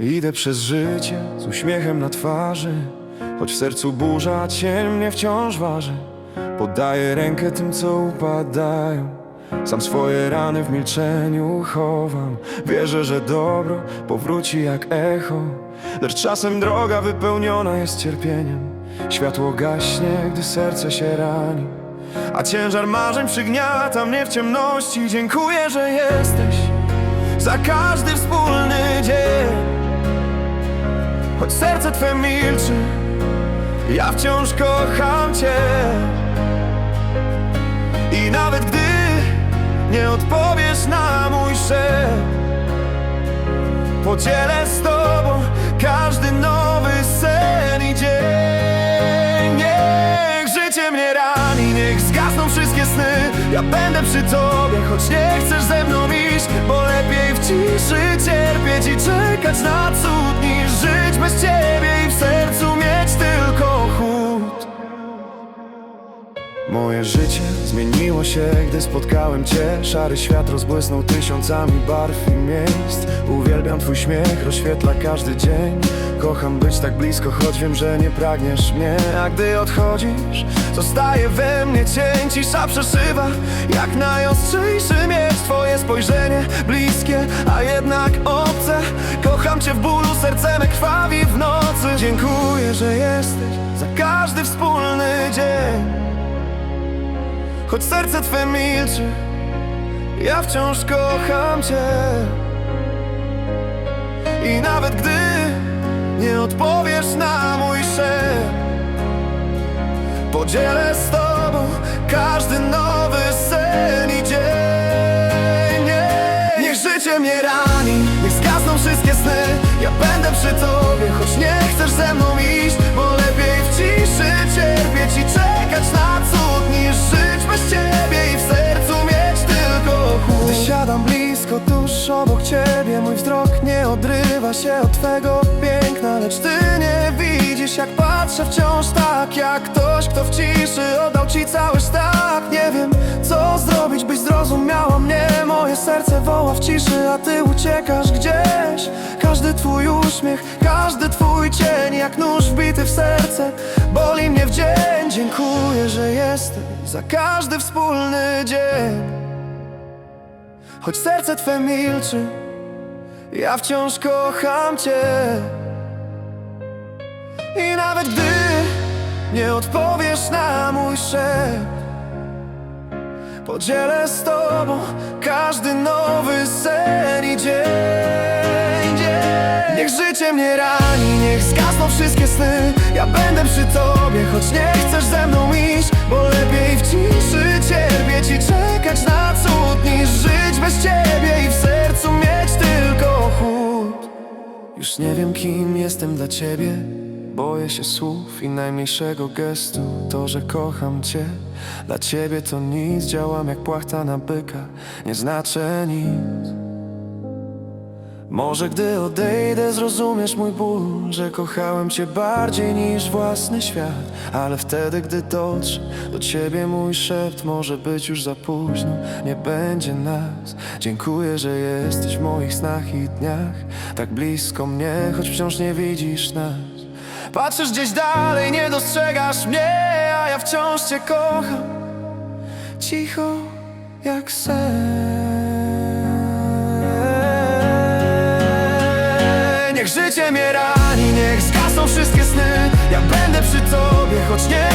Idę przez życie z uśmiechem na twarzy Choć w sercu burza, cień mnie wciąż waży. Podaję rękę tym, co upadają. Sam swoje rany w milczeniu chowam. Wierzę, że dobro powróci jak echo Lecz czasem droga wypełniona jest cierpieniem. Światło gaśnie, gdy serce się rani A ciężar marzeń przygniata mnie w ciemności. Dziękuję, że jesteś za każdy wspólny dzień Choć serce Twe milczy Ja wciąż kocham Cię. I nawet gdy nie odpowiesz na mój szept Podzielę z Tobą każdy nowy sen i dzień. Niech życie mnie rani, niech zgasną wszystkie sny. Ja będę przy Tobie, choć nie chcesz ze mną iść Bo lepiej w ciszy cierpieć i czekać na cud bez Ciebie i w sercu Moje życie zmieniło się, gdy spotkałem Cię. Szary świat rozbłysnął tysiącami barw i miejsc. Uwielbiam Twój śmiech, rozświetla każdy dzień. Kocham być tak blisko, choć wiem, że nie pragniesz mnie. A gdy odchodzisz, zostaje we mnie cień. Cisza przeszywa, jak najostrzejszy miecz. Twoje spojrzenie bliskie, a jednak obce. Kocham Cię w bólu, serce me krwawi w nocy. Dziękuję, że jesteś za każdy wspólny dzień Choć serce Twe milczy Ja wciąż kocham Cię. I nawet gdy Nie odpowiesz na mój szept Podzielę z Tobą Każdy nowy sen i dzień. Nie- Niech życie mnie rani Niech zgasną wszystkie sny. Ja będę przy Tobie Choć nie chcesz ze mną iść Bo blisko, tuż obok Ciebie Mój wzrok nie odrywa się od Twego piękna Lecz Ty nie widzisz jak patrzę wciąż tak Jak ktoś, kto w ciszy oddał Ci cały sztab Nie wiem co zrobić, byś zrozumiała mnie. Moje serce woła w ciszy, a Ty uciekasz gdzieś. Każdy Twój uśmiech, każdy Twój cień Jak nóż wbity w serce, boli mnie w dzień. Dziękuję, że jesteś za każdy wspólny dzień Choć serce Twe milczy Ja wciąż kocham Cię. I nawet gdy Nie odpowiesz na mój szept Podzielę z Tobą Każdy nowy sen i dzień, dzień. Niech życie mnie rani Niech zgasną wszystkie sny. Ja będę przy Tobie Choć nie chcesz ze mną iść Bo lepiej w ciszy cierpieć I czekać na cud Niż żyć bez Ciebie I w sercu mieć tylko chłód. Już nie wiem kim jestem dla Ciebie. Boję się słów i najmniejszego gestu. To, że kocham Cię. Dla Ciebie to nic. Działam jak płachta na byka. Nie znaczę nic może gdy odejdę zrozumiesz mój ból Że kochałem cię bardziej niż własny świat. Ale wtedy gdy dotrze do ciebie mój szept Może być już za późno, nie będzie nas. Dziękuję, że jesteś w moich snach i dniach. Tak blisko mnie, choć wciąż nie widzisz nas. Patrzysz gdzieś dalej, nie dostrzegasz mnie A ja wciąż cię kocham. Cicho jak sen Niech życie mnie rani, niech zgasną wszystkie sny. Ja będę przy tobie, choć nie